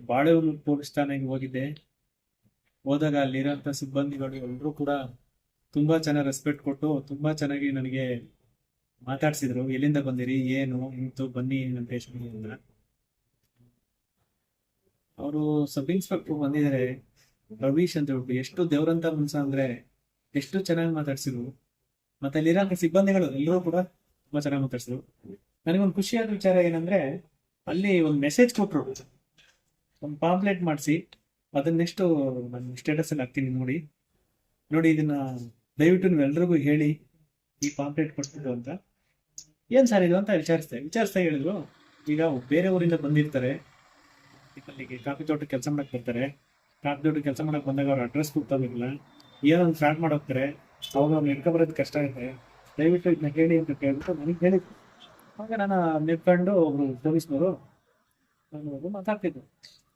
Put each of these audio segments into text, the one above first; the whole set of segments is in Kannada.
ಬಾಳೆಹೊನ್ನೂರು ಪೊಲೀಸ್ ಠಾಣೆಗೆ ಹೋಗಿದ್ದೆ. ಹೋದಾಗ ಅಲ್ಲಿರೋಂಥ ಸಿಬ್ಬಂದಿಗಳು ಎಲ್ಲರೂ ಕೂಡ ತುಂಬಾ ಚೆನ್ನಾಗಿ ರೆಸ್ಪೆಕ್ಟ್ ಕೊಟ್ಟು ತುಂಬಾ ಚೆನ್ನಾಗಿ ನನಗೆ ಮಾತಾಡ್ಸಿದ್ರು. ಎಲ್ಲಿಂದ ಬಂದಿರಿ? ಏನು? ಇಂತು ಬನ್ನಿ ನನ್ನ ಅಂತ ಅವರು ಸಬ್ ಇನ್ಸ್ಪೆಕ್ಟರ್ ಬಂದಿದ್ದಾರೆ. ರವೀಶ್ ಅಂತ ಹೇಳ್ಬಿಟ್ಟು ಎಷ್ಟು ದೇವ್ರಂತ ಮನ್ಸ ಅಂದ್ರೆ ಎಷ್ಟು ಚೆನ್ನಾಗಿ ಮಾತಾಡ್ಸಿದ್ರು. ಮತ್ತೆ ಅಲ್ಲಿರೋ ಸಿಬ್ಬಂದಿಗಳು ಎಲ್ಲರೂ ಕೂಡ ತುಂಬಾ ಚೆನ್ನಾಗಿ ಮಾತಾಡ್ಸಿದ್ರು. ನನಗೊಂದು ಖುಷಿಯಾದ ವಿಚಾರ ಏನಂದ್ರೆ ಅಲ್ಲಿ ಒಂದು ಮೆಸೇಜ್ ಕೊಟ್ರು. ಒಂದು ಪಾಂಪ್ಲೆಟ್ ಮಾಡಿಸಿ, ಅದನ್ನ ನೆಕ್ಸ್ಟ್ ನನ್ನ ಸ್ಟೇಟಸಲ್ಲಿ ಹಾಕ್ತೀನಿ ನೋಡಿ. ನೋಡಿ ಇದನ್ನ ದಯವಿಟ್ಟು ನೀವು ಎಲ್ರಿಗೂ ಹೇಳಿ ಈ ಪಾಂಪ್ಲೆಟ್ ಕೊಡ್ತಿದ್ದು ಅಂತ. ಏನು ಸರ್ ಇದು ಅಂತ ವಿಚಾರಿಸ್ದೆ. ವಿಚಾರಿಸ್ತಾ ಹೇಳಿದ್ರು, ಈಗ ಬೇರೆ ಊರಿಂದ ಬಂದಿರ್ತಾರೆ. ಅಲ್ಲಿಗೆ ಕಾಫಿ ತೋಟ ಕೆಲಸ ಮಾಡಕ್ಕೆ ಬರ್ತಾರೆ. ಕಾಫಿ ತೋಟ ಕೆಲಸ ಮಾಡಕ್ಕೆ ಬಂದಾಗ ಅವ್ರ ಅಡ್ರೆಸ್ ಗೊತ್ತಾಗಿಲ್ಲ ಏನೋ ಒಂದು ಫ್ರಾಡ್ ಮಾಡೋಗ್ತಾರೆ ಅವಾಗ ಅವ್ರು ಎಡ್ಕ ಬರೋದು ಕಷ್ಟ ಇದೆ ದಯವಿಟ್ಟು ಇದನ್ನ ಹೇಳಿ ಅಂತ ಕೇಳ್ಬಿಟ್ಟು ನನಗೆ ಹೇಳಿದ್ರು ಆಗ ನಾನು ನೆಟ್ಕೊಂಡು ಒಬ್ರು ಪೊಲೀಸ್ನವರು ನಾನು ಮಾತಾಡ್ತಿದ್ದು.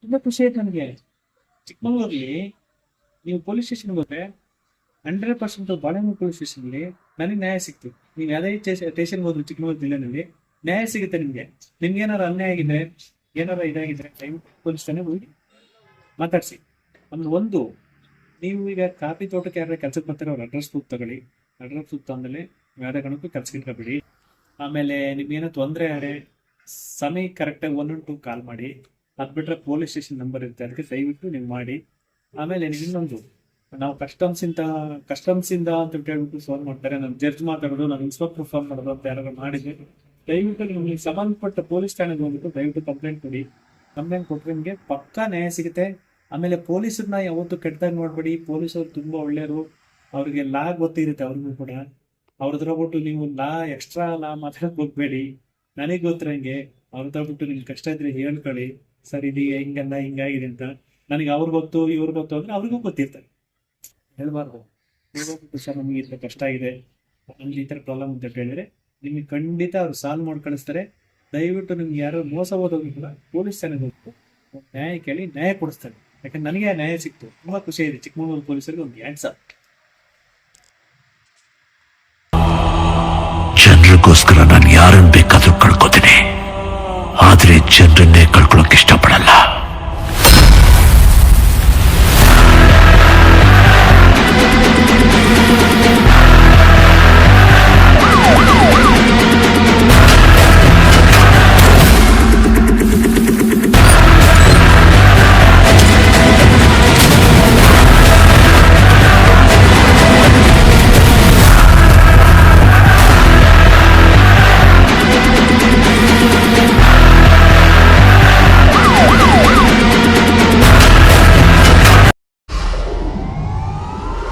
ತುಂಬಾ ಖುಷಿ ಆಯ್ತು ನನಗೆ ಚಿಕ್ಕಮಗಳೂರಲ್ಲಿ ನೀವು ಪೊಲೀಸ್ ಸ್ಟೇಷನ್ಗೆ ಹೋದ್ರೆ ಹಂಡ್ರೆಡ್ ಪರ್ಸೆಂಟ್ ಬಾಳೆಹಣ್ಣು ಪೊಲೀಸ್ ಸ್ಟೇಷನ್ಲಿ ನನಗೆ ನ್ಯಾಯ ಸಿಕ್ತು. ನೀವು ಯಾವುದೇ ಸ್ಟೇಷನ್ಗೆ ಹೋದ್ರು ಚಿಕ್ಕಮಗಳೂರು ಜಿಲ್ಲೆನಲ್ಲಿ ನ್ಯಾಯ ಸಿಗುತ್ತೆ ನಿಮಗೆ. ನಿಮ್ಗೆ ಏನಾರು ಅನ್ಯಾಯ ಆಗಿದ್ರೆ ಏನಾರು ಇದಾಗಿದ್ರೆ ದಯವಿಟ್ಟು ಪೊಲೀಸ್ ಠಾಣೆ ಹೋಗಿ ಮಾತಾಡಿಸಿ. ಒಂದು ಒಂದು, ನೀವು ಈಗ ಕಾಫಿ ತೋಟಕ್ಕೆ ಯಾರು ಕೆಲ್ಸಕ್ಕೆ ಬರ್ತಾರೆ, ಅವ್ರ ಅಡ್ರೆಸ್ ಬುಕ್ ತಗೊಳ್ಳಿ. ಅಡ್ರೆಸ್ ಬುಕ್ ನೀವು ಯಾವುದೇ ಕಾರಣಕ್ಕೂ ಕೆಲಸಕ್ಕೆ ಇಟ್ಕೊಬೇಡಿ ಆಮೇಲೆ ನಿಮ್ಗೇನೋ ತೊಂದರೆ ಆದರೆ ಸಮಯ ಕರೆಕ್ಟಾಗಿ ಒನ್ ಒನ್ ಟು ಕಾಲ್ ಮಾಡಿ. ಅದು ಬಿಟ್ಟರೆ ಪೊಲೀಸ್ ಸ್ಟೇಷನ್ ನಂಬರ್ ಇರುತ್ತೆ. ಅದಕ್ಕೆ ದಯವಿಟ್ಟು ನೀವು ಮಾಡಿ. ಆಮೇಲೆ ಇನ್ನೊಂದು. ನಾವು ಕಸ್ಟಮ್ಸ್ ಇಂದ ಕಸ್ಟಮ್ಸ್ ಇಂದ ಅಂತ ಹೇಳ್ಬಿಟ್ಟು ಫೋನ್ ಮಾಡ್ತಾರೆ. ನಾನು ಜಡ್ಜ್ ಮಾತಾಡೋದು, ನಾನು ಇನ್ಸ್ಪೆಕ್ಟರ್ ಫೋನ್ ಮಾಡೋದು ಅಂತ ಯಾರು ಮಾಡಿದ್ರೆ ದಯವಿಟ್ಟು ನಿಮಗೆ ಸಂಬಂಧಪಟ್ಟ ಪೊಲೀಸ್ ಠಾಣೆಗೆ ಹೋಗ್ಬಿಟ್ಟು ದಯವಿಟ್ಟು ಕಂಪ್ಲೇಂಟ್ ಕೊಡಿ. ಕಂಪ್ಲೇಂಟ್ ಕೊಟ್ಟರೆ ನಿಮಗೆ ಪಕ್ಕಾ ನ್ಯಾಯ ಸಿಗುತ್ತೆ. ಆಮೇಲೆ ಪೊಲೀಸರನ್ನ ಯಾವತ್ತು ಕೆಟ್ಟದಾಗ ನೋಡ್ಬೇಡಿ. ಪೊಲೀಸರು ತುಂಬ ಒಳ್ಳೆಯವರು. ಅವ್ರಿಗೆ ಲಾ ಗೊತ್ತಿರುತ್ತೆ ಅವ್ರಿಗೂ ಕೂಡ. ಅವ್ರ ಹತ್ರ ಬಿಟ್ಟು ನೀವು ಲಾ ಎಕ್ಸ್ಟ್ರಾ ಲಾ ಮಾತಾಡಕ್ಕೆ ಹೋಗ್ಬೇಡಿ. ನನಗೆ ಗೊತ್ತಿರಂಗೆ ಅವ್ರ ಹತ್ರ ಬಿಟ್ಟು ನಿಮ್ಗೆ ಕಷ್ಟ ಇದ್ರೆ ಹೇಳ್ಕೊಳ್ಳಿ. ಸರ್ ಇದು ಹಿಂಗಲ್ಲ ಹಿಂಗಾಗಿದೆ ಅಂತ. ನನಗೆ ಅವ್ರಿಗೆ ಗೊತ್ತು ಇವ್ರಿಗೆ ಗೊತ್ತು ಅಂದ್ರೆ ಅವ್ರಿಗೂ ಗೊತ್ತಿರ್ತಾರೆ ಹೇಳ್ಬಾರ್ದು. ಸರ್ ನಮಗೆ ಈ ಥರ ಕಷ್ಟ ಇದೆ. ನಮ್ಗೆ ಈ ಥರ ಪ್ರಾಬ್ಲಮ್ ಅಂತ ಹೇಳಿದ್ರೆ ನಿಮಗೆ ಖಂಡಿತ ಅವ್ರು ಸಾಲ್ವ್ ಮಾಡಿ ಕಳಿಸ್ತಾರೆ. ದಯವಿಟ್ಟು ನಿಮ್ಗೆ ಯಾರೋ ಮೋಸ ಹೋದವ್ರು ಪೊಲೀಸ್ ಠಾಣೆಗೆ ಹೋಗ್ತು ನ್ಯಾಯ ಕೇಳಿ ನ್ಯಾಯ ಕೊಡಿಸ್ತಾರೆ. ಯಾಕಂದ್ರೆ ನನಗೆ ನ್ಯಾಯ ಸಿಕ್ತು. ತುಂಬಾ ಖುಷಿ ಇದೆ ಚಿಕ್ಕಮಗಳೂರು ಪೊಲೀಸರಿಗೆ ಒಂದು ಹ್ಯಾಂಡ್ಸ್ ಅಪ್ ಜನರಿಗೋಸ್ಕರ ನಾನು ಯಾರನ್ನು ಬೇಕಾದರೂ ಕಳ್ಕೊತೀನಿ. രാത്രി ചന്ദ്രനേക്കാൾ കുളക്ക് ഇഷ്ടപ്പെടല്ല.